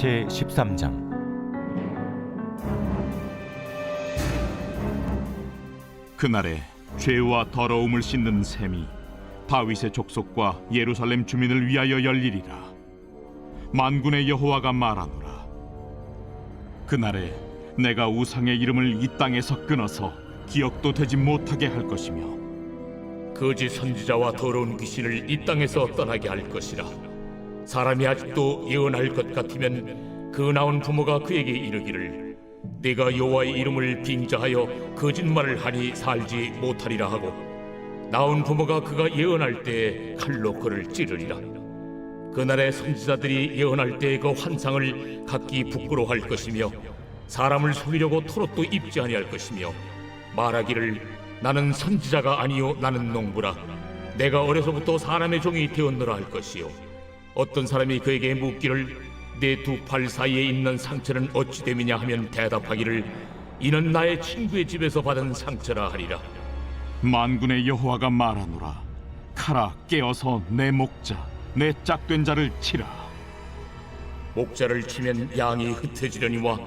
제 13장. 그날에 죄와 더러움을 씻는 셈이 다윗의 족속과 예루살렘 주민을 위하여 열리리라. 만군의 여호와가 말하노라. 그날에 내가 우상의 이름을 이 땅에서 끊어서 기억도 되지 못하게 할 것이며 거짓 선지자와 더러운 귀신을 이 땅에서 떠나게 할 것이라 사람이 아직도 예언할 것 같으면 그 나온 부모가 그에게 이르기를 내가 여호와의 이름을 빙자하여 거짓말을 하니 살지 못하리라 하고 나온 부모가 그가 예언할 때에 칼로 그를 찌르리라. 그날에 선지자들이 예언할 때의 그 환상을 각기 부끄러워할 것이며 사람을 속이려고 토롯도 입지 아니할 것이며 말하기를 나는 선지자가 아니요 나는 농부라. 내가 어려서부터 사람의 종이 되었노라 할 것이요 어떤 사람이 그에게 묻기를 내 두 팔 사이에 있는 상처는 어찌 됨이냐 하면 대답하기를 이는 나의 친구의 집에서 받은 상처라 하리라. 만군의 여호와가 말하노라. 카라 깨어서 내 목자 내 짝된 자를 치라. 목자를 치면 양이 흩어지려니와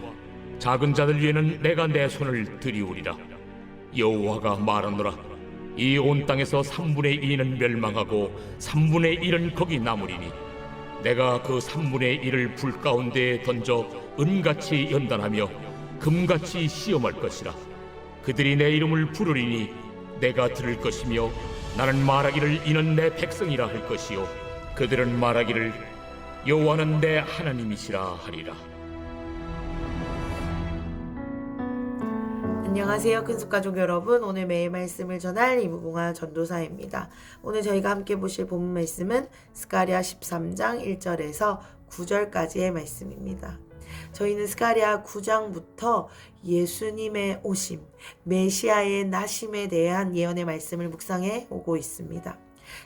작은 자들 위에는 내가 내 손을 들이우리라. 여호와가 말하노라. 이 온 땅에서 3분의 2는 멸망하고 3분의 1은 거기 남으리니 내가 그 3분의 1을 불 가운데에 던져 은같이 연단하며 금같이 시험할 것이라. 그들이 내 이름을 부르리니 내가 들을 것이며 나는 말하기를 이는 내 백성이라 할 것이요. 그들은 말하기를 여호와는 내 하나님이시라 하리라 안녕하세요 큰숙가족 여러분. 오늘 매일 말씀을 전할 이무궁화 전도사입니다. 오늘 저희가 함께 보실 본문 말씀은 스가랴 13장 1절에서 9절까지의 말씀입니다. 저희는 스가랴 9장부터 예수님의 오심, 메시아의 나심에 대한 예언의 말씀을 묵상해 오고 있습니다.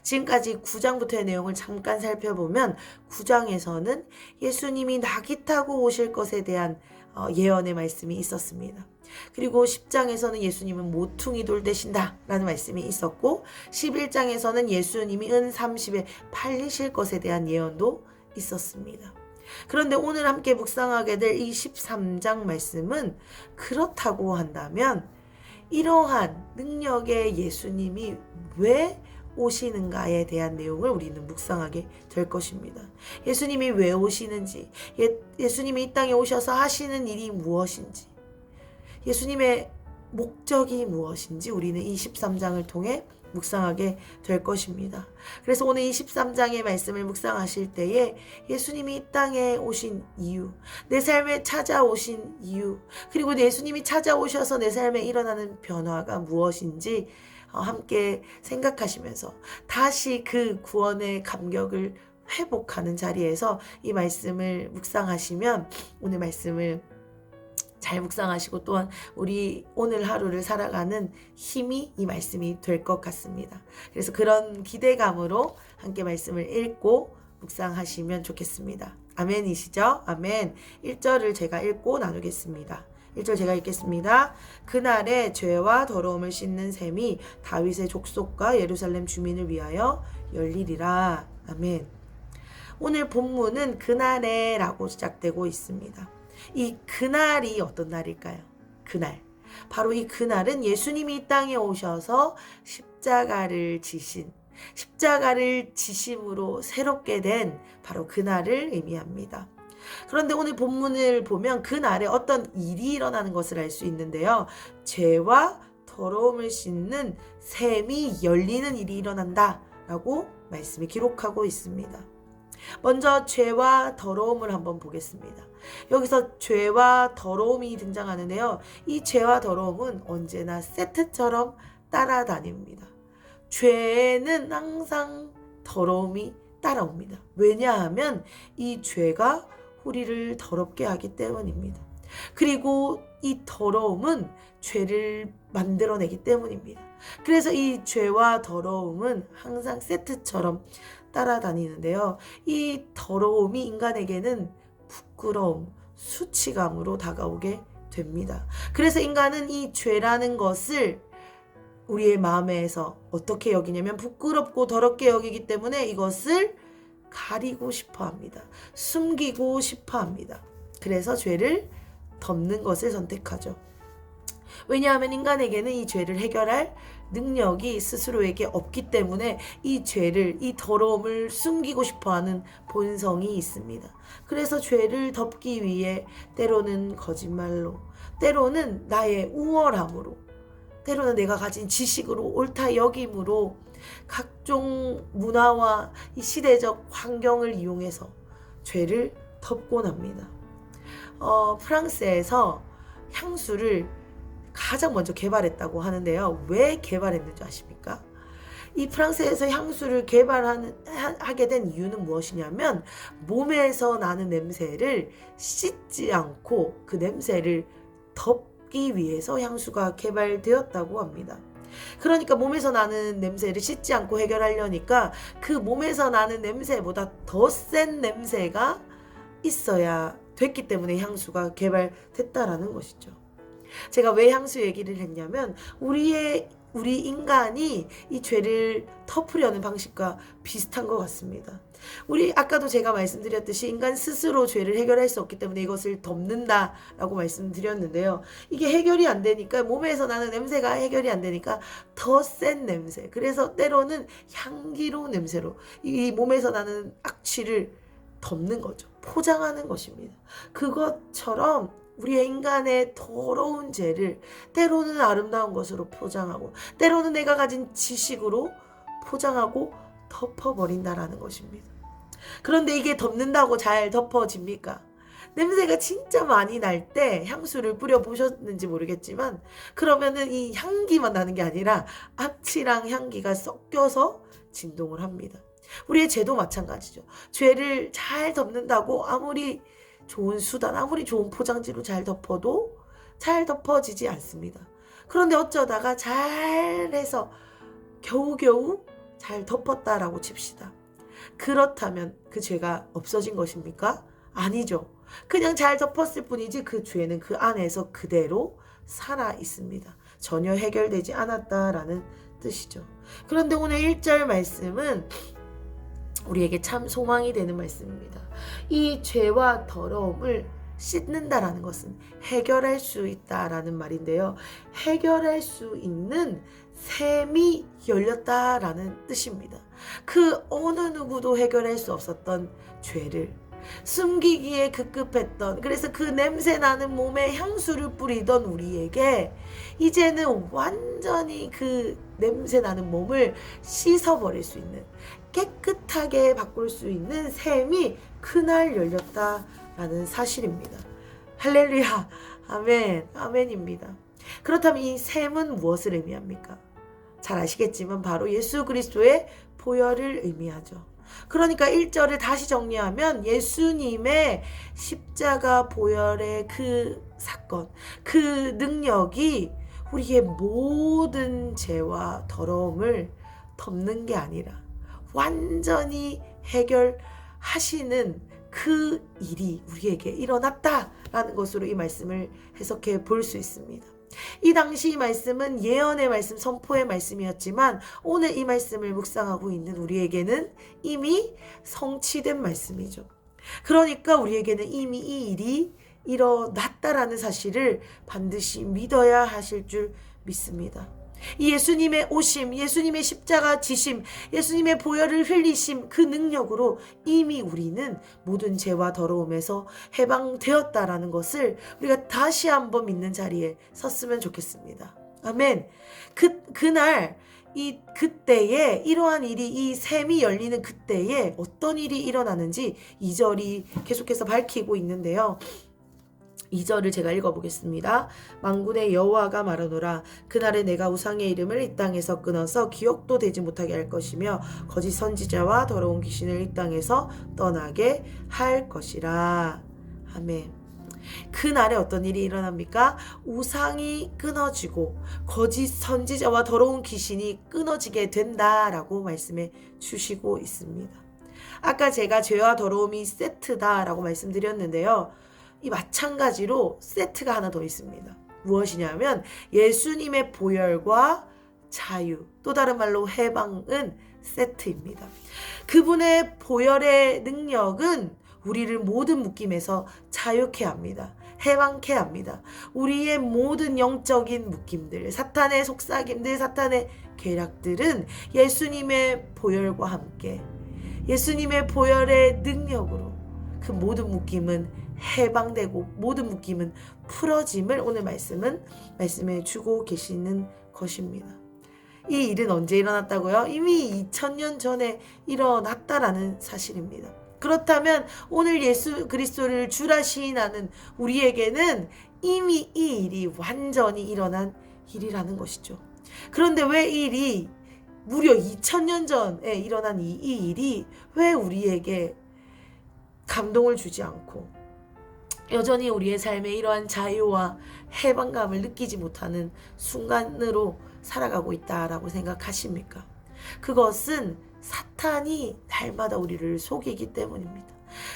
지금까지 9장부터의 내용을 잠깐 살펴보면 9장에서는 예수님이 낙이 타고 오실 것에 대한 어, 예언의 말씀이 있었습니다. 그리고 10장에서는 예수님은 모퉁이 돌 되신다 라는 말씀이 있었고 11장에서는 예수님이 은 30에 팔리실 것에 대한 예언도 있었습니다. 그런데 오늘 함께 묵상하게 될 이 13장 말씀은 그렇다고 한다면 이러한 능력의 예수님이 왜 오시는가에 대한 내용을 우리는 묵상하게 될 것입니다. 예수님이 왜 오시는지, 예, 예수님이 이 땅에 오셔서 하시는 일이 무엇인지, 예수님의 목적이 무엇인지 우리는 이 13장을 통해 묵상하게 될 것입니다. 그래서 오늘 이 13장의 말씀을 묵상하실 때에 예수님이 이 땅에 오신 이유, 내 삶에 찾아오신 이유, 그리고 예수님이 찾아오셔서 내 삶에 일어나는 변화가 무엇인지 어, 함께 생각하시면서 다시 그 구원의 감격을 회복하는 자리에서 이 말씀을 묵상하시면 오늘 말씀을 잘 묵상하시고 또한 우리 오늘 하루를 살아가는 힘이 이 말씀이 될 것 같습니다. 그래서 그런 기대감으로 함께 말씀을 읽고 묵상하시면 좋겠습니다. 아멘이시죠? 아멘. 1절을 제가 읽고 나누겠습니다. 1절 제가 읽겠습니다. 그날에 죄와 더러움을 씻는 셈이 다윗의 족속과 예루살렘 주민을 위하여 열리리라. 아멘. 오늘 본문은 그날에 라고 시작되고 있습니다. 이 그날이 어떤 날일까요? 그날. 바로 이 그날은 예수님이 이 땅에 오셔서 십자가를 지신, 십자가를 지심으로 새롭게 된 바로 그날을 의미합니다. 그런데 오늘 본문을 보면 그날에 어떤 일이 일어나는 것을 알 수 있는데요. 죄와 더러움을 씻는 샘이 열리는 일이 일어난다. 라고 말씀이 기록하고 있습니다. 먼저 죄와 더러움을 한번 보겠습니다. 여기서 죄와 더러움이 등장하는데요. 이 죄와 더러움은 언제나 세트처럼 따라다닙니다. 죄는 항상 더러움이 따라옵니다. 왜냐하면 이 죄가 우리를 더럽게 하기 때문입니다. 그리고 이 더러움은 죄를 만들어내기 때문입니다. 그래서 이 죄와 더러움은 항상 세트처럼 따라다니는데요. 이 더러움이 인간에게는 부끄러움, 수치감으로 다가오게 됩니다. 그래서 인간은 이 죄라는 것을 우리의 마음에서 어떻게 여기냐면 부끄럽고 더럽게 여기기 때문에 이것을 가리고 싶어 합니다. 숨기고 싶어 합니다. 그래서 죄를 덮는 것을 선택하죠. 왜냐하면 인간에게는 이 죄를 해결할 능력이 스스로에게 없기 때문에 이 죄를, 이 더러움을 숨기고 싶어 하는 본성이 있습니다. 그래서 죄를 덮기 위해 때로는 거짓말로, 때로는 나의 우월함으로, 때로는 내가 가진 지식으로, 옳다 여김으로 각종 문화와 이 시대적 환경을 이용해서 죄를 덮곤 합니다. 어, 프랑스에서 향수를 가장 먼저 개발했다고 하는데요. 왜 개발했는지 아십니까? 이 프랑스에서 향수를 개발하게 된 이유는 무엇이냐면 몸에서 나는 냄새를 씻지 않고 그 냄새를 덮기 위해서 향수가 개발되었다고 합니다. 그러니까 몸에서 나는 냄새를 씻지 않고 해결하려니까 그 몸에서 나는 냄새보다 더 센 냄새가 있어야 됐기 때문에 향수가 개발됐다라는 것이죠. 제가 왜 향수 얘기를 했냐면 우리의 우리 인간이 이 죄를 덮으려는 방식과 비슷한 것 같습니다. 우리 아까도 제가 말씀드렸듯이 인간 스스로 죄를 해결할 수 없기 때문에 이것을 덮는다라고 말씀드렸는데요. 이게 해결이 안 되니까 몸에서 나는 냄새가 해결이 안 되니까 더 센 냄새. 그래서 때로는 향기로운 냄새로 이 몸에서 나는 악취를 덮는 거죠. 포장하는 것입니다. 그것처럼 우리의 인간의 더러운 죄를 때로는 아름다운 것으로 포장하고 때로는 내가 가진 지식으로 포장하고 덮어버린다라는 것입니다. 그런데 이게 덮는다고 잘 덮어집니까? 냄새가 진짜 많이 날 때 향수를 뿌려 보셨는지 모르겠지만 그러면은 이 향기만 나는 게 아니라 악취랑 향기가 섞여서 진동을 합니다. 우리의 죄도 마찬가지죠. 죄를 잘 덮는다고 아무리 좋은 수단, 아무리 좋은 포장지로 잘 덮어도 잘 덮어지지 않습니다. 그런데 어쩌다가 잘해서 겨우겨우 잘 덮었다라고 칩시다. 그렇다면 그 죄가 없어진 것입니까? 아니죠. 그냥 잘 덮었을 뿐이지 그 죄는 그 안에서 그대로 살아 있습니다. 전혀 해결되지 않았다라는 뜻이죠. 그런데 오늘 1절 말씀은 우리에게 참 소망이 되는 말씀입니다. 이 죄와 더러움을 씻는다라는 것은 해결할 수 있다라는 말인데요. 해결할 수 있는 샘이 열렸다라는 뜻입니다. 그 어느 누구도 해결할 수 없었던 죄를 숨기기에 급급했던 그래서 그 냄새 나는 몸에 향수를 뿌리던 우리에게 이제는 완전히 그 냄새 나는 몸을 씻어버릴 수 있는 깨끗하게 바꿀 수 있는 샘이 그날 열렸다라는 사실입니다. 할렐루야, 아멘, 아멘입니다. 그렇다면 이 샘은 무엇을 의미합니까? 잘 아시겠지만 바로 예수 그리스도의 보혈을 의미하죠. 그러니까 1절을 다시 정리하면 예수님의 십자가 보혈의 그 사건, 그 능력이 우리의 모든 죄와 더러움을 덮는 게 아니라 완전히 해결하시는 그 일이 우리에게 일어났다라는 것으로 이 말씀을 해석해 볼 수 있습니다. 이 당시 이 말씀은 예언의 말씀, 선포의 말씀이었지만 오늘 이 말씀을 묵상하고 있는 우리에게는 이미 성취된 말씀이죠. 그러니까 우리에게는 이미 이 일이 일어났다라는 사실을 반드시 믿어야 하실 줄 믿습니다. 이 예수님의 오심, 예수님의 십자가 지심, 예수님의 보혈을 흘리심 그 능력으로 이미 우리는 모든 죄와 더러움에서 해방되었다라는 것을 우리가 다시 한번 믿는 자리에 섰으면 좋겠습니다. 아멘. 그 그날 이 그때에 이러한 일이 이 샘이 열리는 그때에 어떤 일이 일어나는지 이절이 계속해서 밝히고 있는데요. 2절을 제가 읽어보겠습니다. 만군의 여호와가 말하노라 그날에 내가 우상의 이름을 이 땅에서 끊어서 기억도 되지 못하게 할 것이며 거짓 선지자와 더러운 귀신을 이 땅에서 떠나게 할 것이라. 아멘. 그날에 어떤 일이 일어납니까? 우상이 끊어지고 거짓 선지자와 더러운 귀신이 끊어지게 된다라고 말씀해 주시고 있습니다. 아까 제가 죄와 더러움이 세트다라고 말씀드렸는데요. 이 마찬가지로 세트가 하나 더 있습니다. 무엇이냐면 예수님의 보혈과 자유, 또 다른 말로 해방은 세트입니다. 그분의 보혈의 능력은 우리를 모든 묶임에서 자유케 합니다. 해방케 합니다. 우리의 모든 영적인 묶임들, 사탄의 속삭임들, 사탄의 계략들은 예수님의 보혈과 함께 예수님의 보혈의 능력으로 그 모든 묶임은 해방되고 모든 묶임은 풀어짐을 오늘 말씀은 말씀해 주고 계시는 것입니다. 이 일은 언제 일어났다고요? 이미 2000년 전에 일어났다라는 사실입니다. 그렇다면 오늘 예수 그리스도를 주라 시인하는 우리에게는 이미 이 일이 완전히 일어난 일이라는 것이죠. 그런데 왜 이 일이 무려 2000년 전에 일어난 이, 이 일이 왜 우리에게 감동을 주지 않고 여전히 우리의 삶에 이러한 자유와 해방감을 느끼지 못하는 순간으로 살아가고 있다라고 생각하십니까? 그것은 사탄이 날마다 우리를 속이기 때문입니다.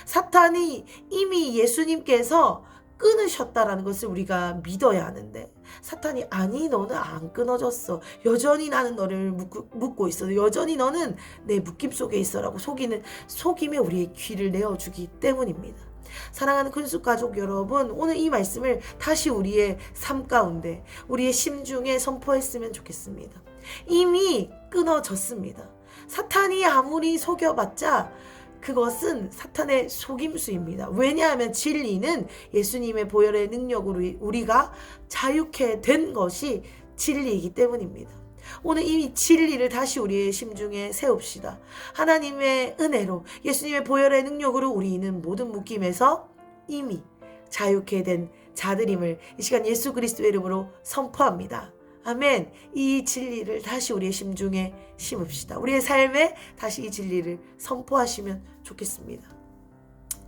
사탄이 이미 예수님께서 끊으셨다라는 것을 우리가 믿어야 하는데 사탄이 아니 너는 안 끊어졌어 여전히 나는 너를 묶고, 있어 여전히 너는 내 묶임 속에 있어라고 속이는 속임에 우리의 귀를 내어주기 때문입니다. 사랑하는 큰숙 가족 여러분, 오늘 이 말씀을 다시 우리의 삶 가운데, 우리의 심중에 선포했으면 좋겠습니다. 이미 끊어졌습니다. 사탄이 아무리 속여봤자 그것은 사탄의 속임수입니다. 왜냐하면 진리는 예수님의 보혈의 능력으로 우리가 자유케 된 것이 진리이기 때문입니다. 오늘 이 진리를 다시 우리의 심중에 세웁시다. 하나님의 은혜로 예수님의 보혈의 능력으로 우리는 모든 묶임에서 이미 자유케 된 자들임을 이 시간 예수 그리스도의 이름으로 선포합니다. 아멘. 이 진리를 다시 우리의 심중에 심읍시다. 우리의 삶에 다시 이 진리를 선포하시면 좋겠습니다.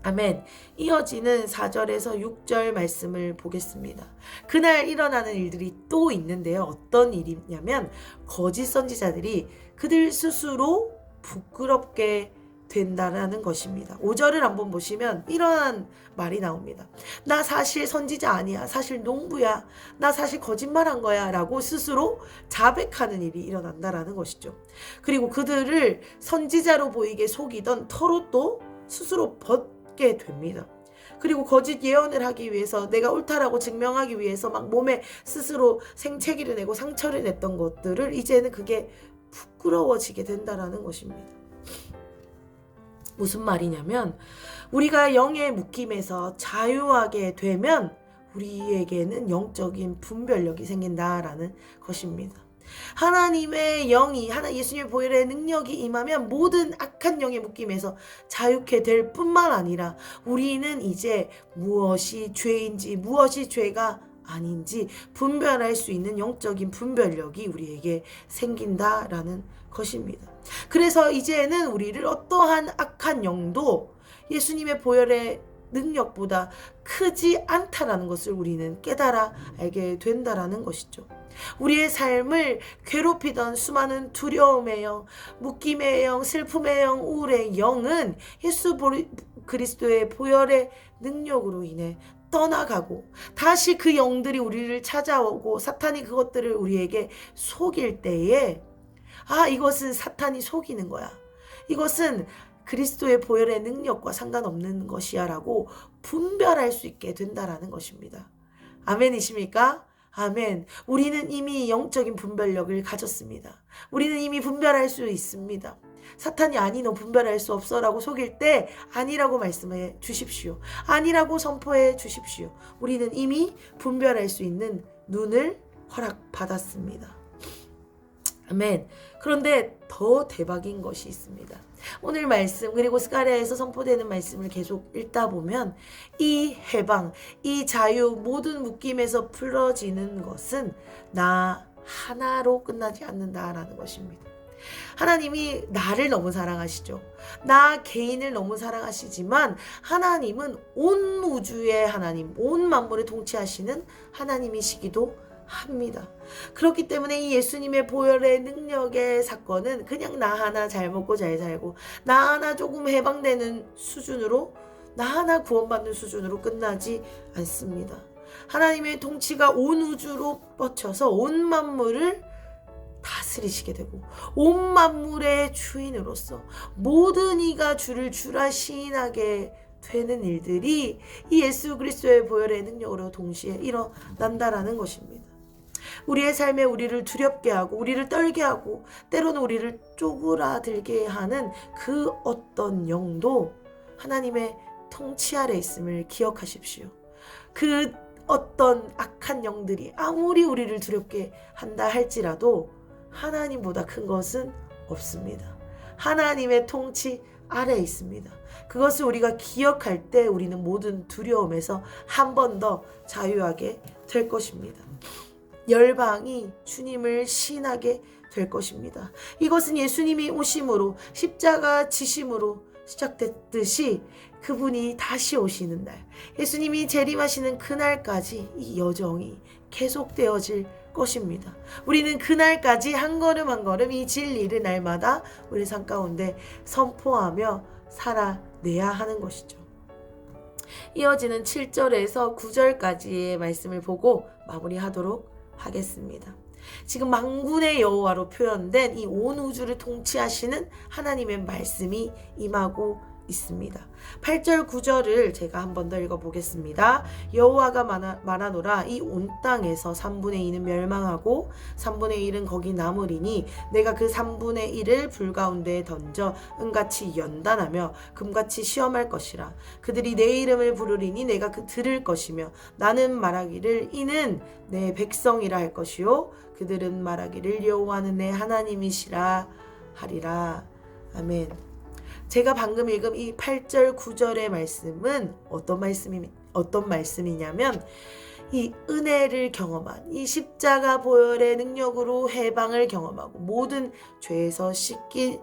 아멘. 이어지는 4절에서 6절 말씀을 보겠습니다. 그날 일어나는 일들이 또 있는데요. 어떤 일이냐면 거짓 선지자들이 그들 스스로 부끄럽게 된다라는 것입니다. 5절을 한번 보시면 이러한 말이 나옵니다. 나 사실 선지자 아니야. 사실 농부야. 나 사실 거짓말한 거야. 라고 스스로 자백하는 일이 일어난다라는 것이죠. 그리고 그들을 선지자로 보이게 속이던 털로 또 스스로 벗 게 됩니다. 그리고 거짓 예언을 하기 위해서 내가 옳다라고 증명하기 위해서 막 몸에 스스로 생채기를 내고 상처를 냈던 것들을 이제는 그게 부끄러워지게 된다라는 것입니다. 무슨 말이냐면 우리가 영의 묶임에서 자유하게 되면 우리에게는 영적인 분별력이 생긴다라는 것입니다. 하나님의 영이 하나 예수님의 보혈의 능력이 임하면 모든 악한 영의 묶임에서 자유케 될 뿐만 아니라 우리는 이제 무엇이 죄인지 무엇이 죄가 아닌지 분별할 수 있는 영적인 분별력이 우리에게 생긴다라는 것입니다. 그래서 이제는 우리를 어떠한 악한 영도 예수님의 보혈의 능력보다 크지 않다라는 것을 우리는 깨달아 알게 된다라는 것이죠. 우리의 삶을 괴롭히던 수많은 두려움의 영, 묶임의 영, 슬픔의 영, 우울의 영은 예수 그리스도의 보혈의 능력으로 인해 떠나가고 다시 그 영들이 우리를 찾아오고 사탄이 그것들을 우리에게 속일 때에 아 이것은 사탄이 속이는 거야. 이것은 그리스도의 보혈의 능력과 상관없는 것이야라고 분별할 수 있게 된다라는 것입니다. 아멘이십니까? 아멘. 우리는 이미 영적인 분별력을 가졌습니다. 우리는 이미 분별할 수 있습니다. 사탄이 아니 너 분별할 수 없어라고 속일 때 아니라고 말씀해 주십시오. 아니라고 선포해 주십시오. 우리는 이미 분별할 수 있는 눈을 허락받았습니다. 아멘. 그런데 더 대박인 것이 있습니다. 오늘 말씀 그리고 스가랴에서 선포되는 말씀을 계속 읽다 보면 이 해방, 이 자유 모든 묶임에서 풀어지는 것은 나 하나로 끝나지 않는다라는 것입니다. 하나님이 나를 너무 사랑하시죠. 나 개인을 너무 사랑하시지만 하나님은 온 우주의 하나님, 온 만물을 통치하시는 하나님이시기도 합니다. 그렇기 때문에 이 예수님의 보혈의 능력의 사건은 그냥 나 하나 잘 먹고 잘 살고 나 하나 조금 해방되는 수준으로 나 하나 구원받는 수준으로 끝나지 않습니다. 하나님의 통치가 온 우주로 뻗쳐서 온 만물을 다스리시게 되고 온 만물의 주인으로서 모든 이가 주를 주라 시인하게 되는 일들이 이 예수 그리스도의 보혈의 능력으로 동시에 일어난다라는 것입니다. 우리의 삶에 우리를 두렵게 하고 우리를 떨게 하고 때로는 우리를 쪼그라들게 하는 그 어떤 영도 하나님의 통치 아래 있음을 기억하십시오. 그 어떤 악한 영들이 아무리 우리를 두렵게 한다 할지라도 하나님보다 큰 것은 없습니다. 하나님의 통치 아래 있습니다. 그것을 우리가 기억할 때 우리는 모든 두려움에서 한 번 더 자유하게 될 것입니다. 열방이 주님을 신하게 될 것입니다. 이것은 예수님이 오심으로 십자가 지심으로 시작됐듯이 그분이 다시 오시는 날, 예수님이 재림하시는 그날까지 이 여정이 계속되어질 것입니다. 우리는 그날까지 한 걸음 한 걸음 이 진리를 날마다 우리 삶 가운데 선포하며 살아내야 하는 것이죠. 이어지는 7절에서 9절까지의 말씀을 보고 마무리하도록 하겠습니다. 지금 망군의 여호와로 표현된 이 온 우주를 통치하시는 하나님의 말씀이 임하고 있습니다. 8절 9절을 제가 한 번 더 읽어보겠습니다. 여호와가 말하, 말하노라 이 온 땅에서 3분의 2는 멸망하고 3분의 1은 거기 남으리니 내가 그 3분의 1을 불 가운데에 던져 은같이 연단하며 금같이 시험할 것이라 그들이 내 이름을 부르리니 내가 그 들을 것이며 나는 말하기를 이는 내 백성이라 할 것이요 그들은 말하기를 여호와는 내 하나님이시라 하리라 아멘. 제가 방금 읽은 이 8절 9절의 말씀은 어떤 말씀이 어떤 말씀이냐면 이 은혜를 경험한 이 십자가 보혈의 능력으로 해방을 경험하고 모든 죄에서 씻기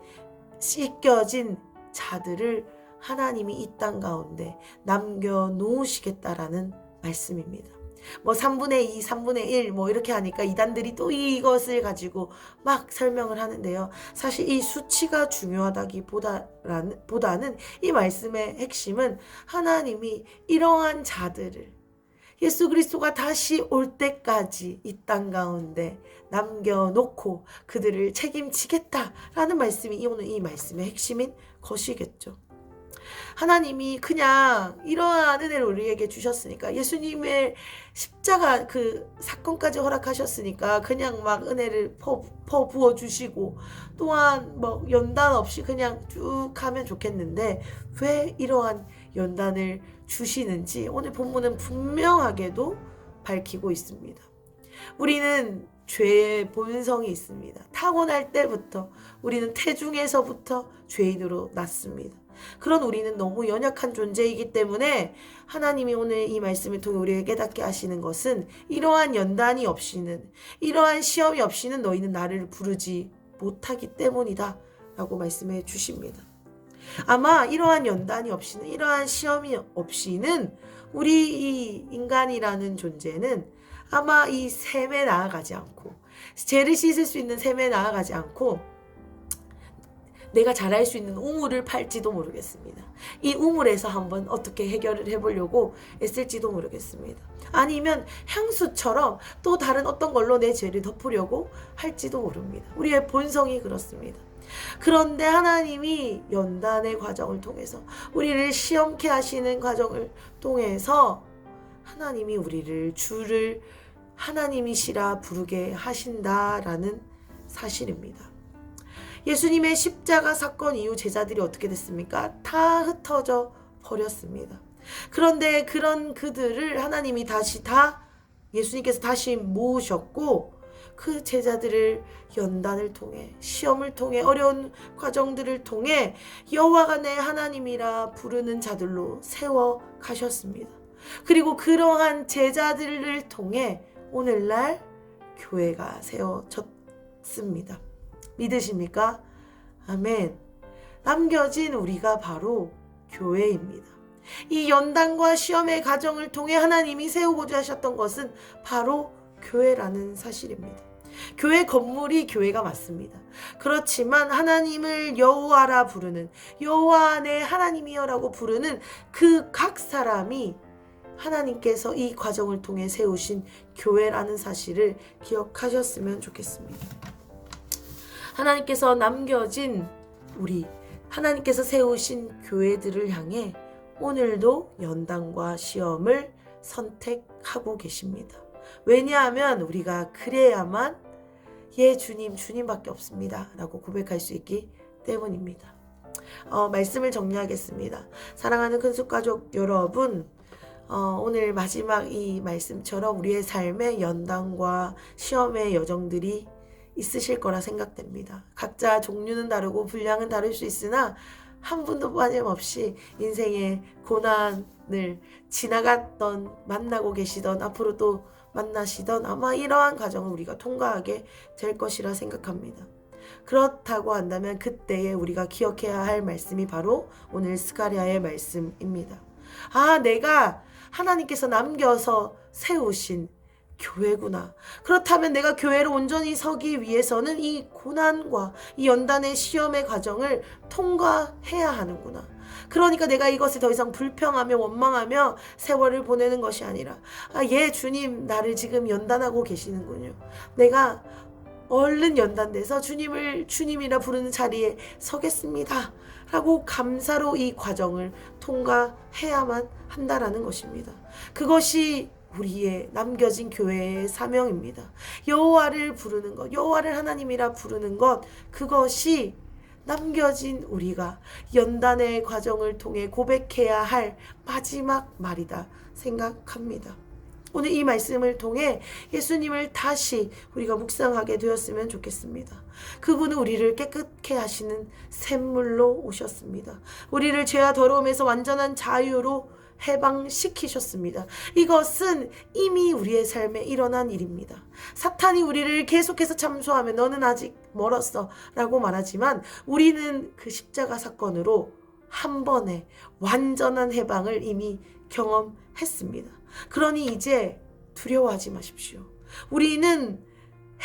씻겨진 자들을 하나님이 이 땅 가운데 남겨 놓으시겠다라는 말씀입니다. 뭐 3분의 2, 3분의 1, 뭐 이렇게 하니까 이단들이 또 이것을 가지고 막 설명을 하는데요. 사실 이 수치가 중요하다기 보다는 보다는 이 말씀의 핵심은 하나님이 이러한 자들을 예수 그리스도가 다시 올 때까지 이 땅 가운데 남겨놓고 그들을 책임지겠다라는 말씀이 이 오늘 이 말씀의 핵심인 것이겠죠. 하나님이 그냥 이러한 은혜를 우리에게 주셨으니까 예수님의 십자가 그 사건까지 허락하셨으니까 그냥 막 은혜를 퍼, 퍼 부어 주시고 또한 뭐 연단 없이 그냥 쭉 하면 좋겠는데 왜 이러한 연단을 주시는지 오늘 본문은 분명하게도 밝히고 있습니다. 우리는 죄의 본성이 있습니다. 타고날 때부터 우리는 태중에서부터 죄인으로 났습니다. 그런 우리는 너무 연약한 존재이기 때문에 하나님이 오늘 이 말씀을 통해 우리에게 깨닫게 하시는 것은 이러한 연단이 없이는 이러한 시험이 없이는 너희는 나를 부르지 못하기 때문이다 라고 말씀해 주십니다. 아마 이러한 연단이 없이는 이러한 시험이 없이는 우리 이 인간이라는 존재는 아마 이 샘에 나아가지 않고 죄를 씻을 수 있는 샘에 나아가지 않고 내가 잘할 수 있는 우물을 팔지도 모르겠습니다. 이 우물에서 한번 어떻게 해결을 해보려고 애쓸지도 모르겠습니다. 아니면 향수처럼 또 다른 어떤 걸로 내 죄를 덮으려고 할지도 모릅니다. 우리의 본성이 그렇습니다. 그런데 하나님이 연단의 과정을 통해서 우리를 시험케 하시는 과정을 통해서 하나님이 우리를 주를 하나님이시라 부르게 하신다라는 사실입니다. 예수님의 십자가 사건 이후 제자들이 어떻게 됐습니까? 다 흩어져 버렸습니다. 그런데 그런 그들을 하나님이 다시 다 예수님께서 다시 모으셨고 그 제자들을 연단을 통해 시험을 통해 어려운 과정들을 통해 여호와가 내 하나님이라 부르는 자들로 세워 가셨습니다. 그리고 그러한 제자들을 통해 오늘날 교회가 세워졌습니다. 믿으십니까? 아멘. 남겨진 우리가 바로 교회입니다. 이 연단과 시험의 과정을 통해 하나님이 세우고자 하셨던 것은 바로 교회라는 사실입니다. 교회 건물이 교회가 맞습니다. 그렇지만 하나님을 여호와라 부르는 여호와 내 하나님이여라고 부르는 그 각 사람이 하나님께서 이 과정을 통해 세우신 교회라는 사실을 기억하셨으면 좋겠습니다. 하나님께서 남겨진 우리 하나님께서 세우신 교회들을 향해 오늘도 연단과 시험을 선택하고 계십니다. 왜냐하면 우리가 그래야만 예 주님 주님밖에 없습니다 라고 고백할 수 있기 때문입니다. 어, 말씀을 정리하겠습니다. 사랑하는 큰숙가족 여러분 어, 오늘 마지막 이 말씀처럼 우리의 삶에 연단과 시험의 여정들이 있으실 거라 생각됩니다. 각자 종류는 다르고 분량은 다를 수 있으나 한 분도 빠짐없이 인생의 고난을 지나갔던 만나고 계시던 앞으로 또 만나시던 아마 이러한 과정을 우리가 통과하게 될 것이라 생각합니다. 그렇다고 한다면 그때에 우리가 기억해야 할 말씀이 바로 오늘 스가리아의 말씀입니다. 아, 내가 하나님께서 남겨서 세우신 교회구나. 그렇다면 내가 교회를 온전히 서기 위해서는 이 고난과 이 연단의 시험의 과정을 통과해야 하는구나. 그러니까 내가 이것을 더 이상 불평하며 원망하며 세월을 보내는 것이 아니라, 아, 예, 주님, 나를 지금 연단하고 계시는군요. 내가 얼른 연단돼서 주님을 주님이라 부르는 자리에 서겠습니다. 라고 감사로 이 과정을 통과해야만 한다라는 것입니다. 그것이 우리의 남겨진 교회의 사명입니다. 여호와를 부르는 것, 여호와를 하나님이라 부르는 것, 그것이 남겨진 우리가 연단의 과정을 통해 고백해야 할 마지막 말이다 생각합니다. 오늘 이 말씀을 통해 예수님을 다시 우리가 묵상하게 되었으면 좋겠습니다. 그분은 우리를 깨끗게 하시는 샘물로 오셨습니다. 우리를 죄와 더러움에서 완전한 자유로 해방시키셨습니다. 이것은 이미 우리의 삶에 일어난 일입니다. 사탄이 우리를 계속해서 참소하며 너는 아직 멀었어 라고 말하지만 우리는 그 십자가 사건으로 한 번에 완전한 해방을 이미 경험했습니다. 그러니 이제 두려워하지 마십시오. 우리는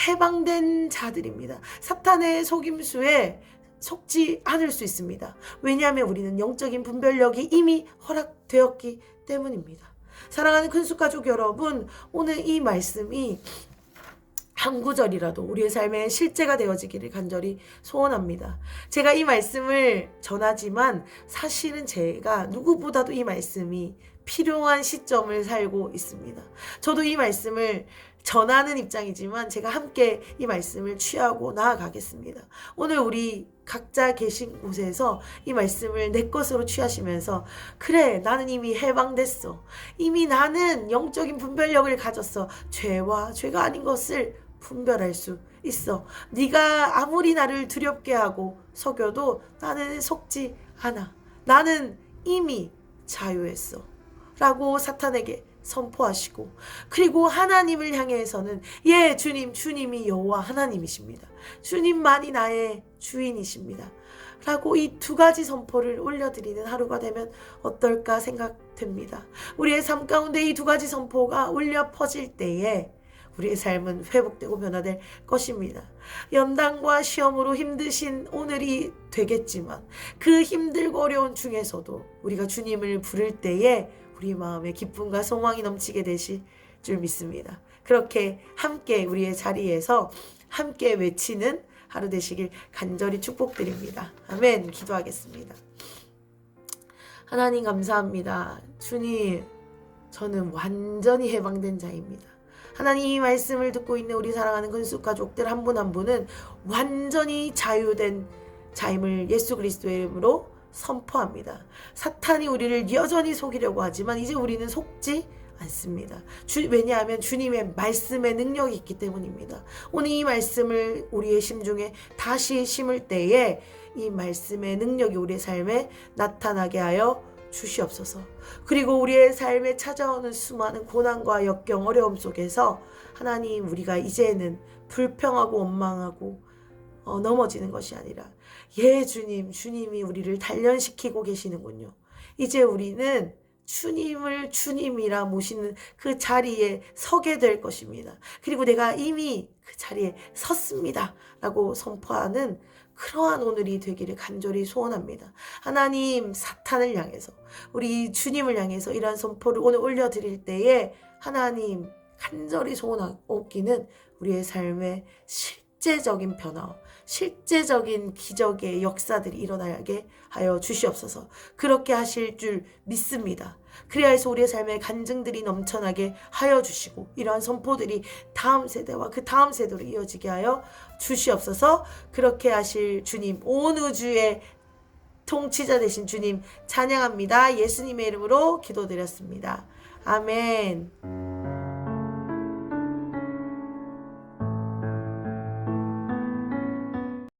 해방된 자들입니다. 사탄의 속임수에 속지 않을 수 있습니다. 왜냐하면 우리는 영적인 분별력이 이미 허락되었기 때문입니다. 사랑하는 큰숙 가족 여러분, 오늘 이 말씀이 한 구절이라도 우리의 삶에 실제가 되어지기를 간절히 소원합니다. 제가 이 말씀을 전하지만 사실은 제가 누구보다도 이 말씀이 필요한 시점을 살고 있습니다. 저도 이 말씀을 전하는 입장이지만 제가 함께 이 말씀을 취하고 나아가겠습니다. 오늘 우리 각자 계신 곳에서 이 말씀을 내 것으로 취하시면서 그래 나는 이미 해방됐어. 이미 나는 영적인 분별력을 가졌어. 죄와 죄가 아닌 것을 분별할 수 있어. 네가 아무리 나를 두렵게 하고 속여도 나는 속지 않아. 나는 이미 자유했어. 라고 사탄에게 선포하시고 그리고 하나님을 향해서는 예 주님 주님이 여호와 하나님이십니다. 주님만이 나의 주인이십니다. 라고 이 두 가지 선포를 올려드리는 하루가 되면 어떨까 생각됩니다. 우리의 삶 가운데 이 두 가지 선포가 울려 퍼질 때에 우리의 삶은 회복되고 변화될 것입니다. 연단과 시험으로 힘드신 오늘이 되겠지만 그 힘들고 어려운 중에서도 우리가 주님을 부를 때에 우리 마음에 기쁨과 소망이 넘치게 되실 줄 믿습니다. 그렇게 함께 우리의 자리에서 함께 외치는 하루 되시길 간절히 축복드립니다. 아멘. 기도하겠습니다. 하나님 감사합니다. 주님, 저는 완전히 해방된 자입니다. 하나님 이 말씀을 듣고 있는 우리 사랑하는 근숙 가족들 한 분한 분은 완전히 자유된 자임을 예수 그리스도의 이름으로 선포합니다. 사탄이 우리를 여전히 속이려고 하지만 이제 우리는 속지 않습니다. 주, 왜냐하면 주님의 말씀의 능력이 있기 때문입니다. 오늘 이 말씀을 우리의 심중에 다시 심을 때에 이 말씀의 능력이 우리의 삶에 나타나게 하여 주시옵소서. 그리고 우리의 삶에 찾아오는 수많은 고난과 역경, 어려움 속에서 하나님 우리가 이제는 불평하고 원망하고 어, 넘어지는 것이 아니라 예 주님, 주님이 우리를 단련시키고 계시는군요. 이제 우리는 주님을 주님이라 모시는 그 자리에 서게 될 것입니다. 그리고 내가 이미 그 자리에 섰습니다. 라고 선포하는 그러한 오늘이 되기를 간절히 소원합니다. 하나님 사탄을 향해서 우리 주님을 향해서 이러한 선포를 오늘 올려드릴 때에 하나님 간절히 소원하옵기는 우리의 삶의 실제적인 변화, 실제적인 기적의 역사들이 일어나게 하여 주시옵소서. 그렇게 하실 줄 믿습니다. 그래야 해서 우리의 삶에 간증들이 넘쳐나게 하여 주시고 이러한 선포들이 다음 세대와 그 다음 세대로 이어지게 하여 주시옵소서. 그렇게 하실 주님 온 우주의 통치자 되신 주님 찬양합니다. 예수님의 이름으로 기도드렸습니다. 아멘.